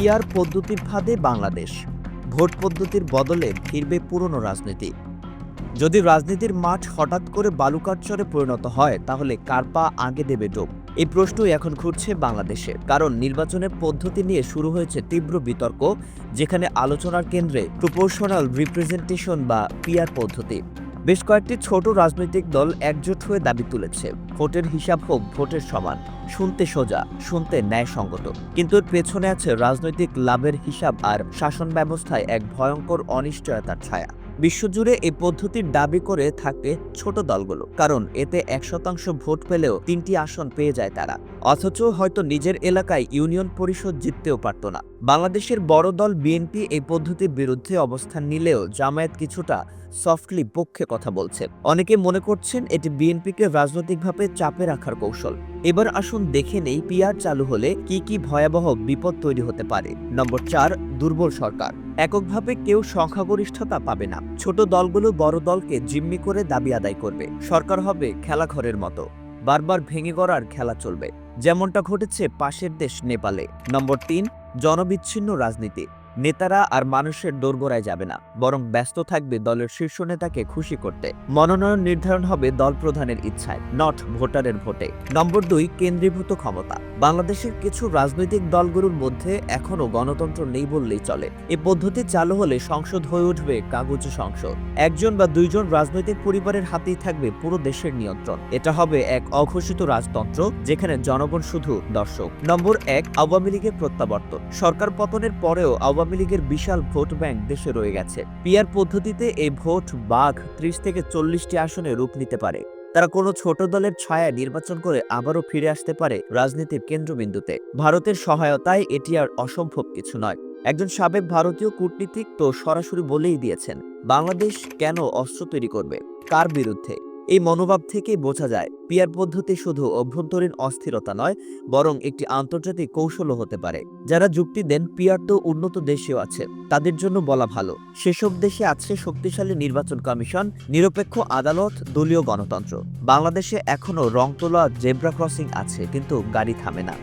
PR পদ্ধতির ফাঁদে Bangladesh. Vote পদ্ধতির বদলে ফিরবে পুরনো রাজনীতি। যদি রাজনীতির মাঠ হঠাৎ করে বালুকাটচরে পরিণত হয়, তাহলে কার পা আগে দেবে ডোব এই প্রশ্নই এখন ঘুরছে বাংলাদেশে, কারণ নির্বাচনের পদ্ধতি নিয়ে শুরু হয়েছে তীব্র বিতর্ক, যেখানে আলোচনার কেন্দ্রে প্রপোর্শনাল রিপ্রেজেন্টেশন বা পিয়ার পদ্ধতি। বেশ কয়েকটি ছোট রাজনৈতিক দল একজোট হয়ে দাবি তুলেছে। ভোটের হিসাব হোক, ভোটের সমান। শুনতে সোজা, শুনতে ন্যায়সঙ্গত। কিন্তু এর পেছনে আছে রাজনৈতিক লাভের হিসাব আর শাসন ব্যবস্থায় এক ভয়ঙ্কর অনিশ্চয়তার ছায়া। বিশ্বজুড়ে এই পদ্ধতির দাবি করে থাকে ছোট দলগুলো, কারণ এতে এক শতাংশ ভোট পেলেও তিনটি আসন পেয়ে যায় তারা। অথচ হয়তো নিজের এলাকায় ইউনিয়ন পরিষদ জিততেও পারত না। বাংলাদেশের বড় দল বিএনপি এই পদ্ধতির বিরুদ্ধে অবস্থান নিলেও জামায়াত কিছুটা সফটলি পক্ষে কথা বলছে। অনেকে মনে করছেন এটি বিএনপিকে রাজনৈতিকভাবে চাপে রাখার কৌশল। এবার আসুন দেখে নেই, পিআর চালু হলে কি কি ভয়াবহ বিপদ তৈরি হতে পারে। নম্বর চার, দুর্বল সরকার। এককভাবে কেউ সংখ্যাগরিষ্ঠতা পাবে না। ছোট দলগুলো বড় দলকে জিম্মি করে দাবি আদায় করবে। সরকার হবে খেলাঘরের মতো। বারবার ভেঙে গড়ার খেলা চলবে। যেমনটা ঘটেছে পাশের দেশ নেপালে। নম্বর তিন, জনবিচ্ছিন্ন রাজনীতি। নেতারা আর মানুষের দোরগোড়ায় যাবে না, বরং ব্যস্ত থাকবে দলের শীর্ষ নেতাকে খুশি করতে। মনোনয়ন নির্ধারণ হবে দল প্রধানের ইচ্ছায় নট ভোটারের ভোটে। নম্বর দুই, কেন্দ্রীভূত ক্ষমতা। বাংলাদেশের কিছু রাজনৈতিক দলগুলোর মধ্যে এখনও গণতন্ত্র নেই বললেই চলে। এ পদ্ধতি চালু হলে সংসদ হয়ে উঠবে কাগজে সংসদ। একজন বা দুইজন রাজনৈতিক পরিবারের হাতেই থাকবে পুরো দেশের নিয়ন্ত্রণ। এটা হবে এক অঘোষিত রাজতন্ত্র, যেখানে জনগণ শুধু দর্শক। নম্বর এক, আওয়ামী লীগের প্রত্যাবর্তন। সরকার পতনের পরেও আওয়ামী লীগের বিশাল ভোট ব্যাংক দেশে রয়ে গেছে। পিআর পদ্ধতিতে এই ভোট বাঘ ত্রিশ থেকে চল্লিশটি আসনে রূপ নিতে পারে। তারা কোনো ছোট দলের ছায়া নির্বাচন করে আবারও ফিরে আসতে পারে রাজনীতির কেন্দ্রবিন্দুতে। ভারতের সহায়তায় এটি আর অসম্ভব কিছু নয়। একজন সাবেক ভারতীয় কূটনীতিক তো সরাসরি বলেই দিয়েছেন, বাংলাদেশ কেন অস্ত্র তৈরি করবে? কার বিরুদ্ধে? এই মনোভাব থেকেই বোঝা যায়, পিয়ার পদ্ধতি শুধু অভ্যন্তরীণ অস্থিরতা নয়, বরং একটি আন্তর্জাতিক কৌশলও হতে পারে। যারা যুক্তি দেন, পিয়ার তো উন্নত দেশেও আছে, তাদের জন্য বলা ভালো। সেসব দেশে আছে শক্তিশালী নির্বাচন কমিশন, নিরপেক্ষ আদালত, দলীয় গণতন্ত্র। বাংলাদেশে এখনও রংতোলা জেব্রা ক্রসিং আছে, কিন্তু গাড়ি থামে না।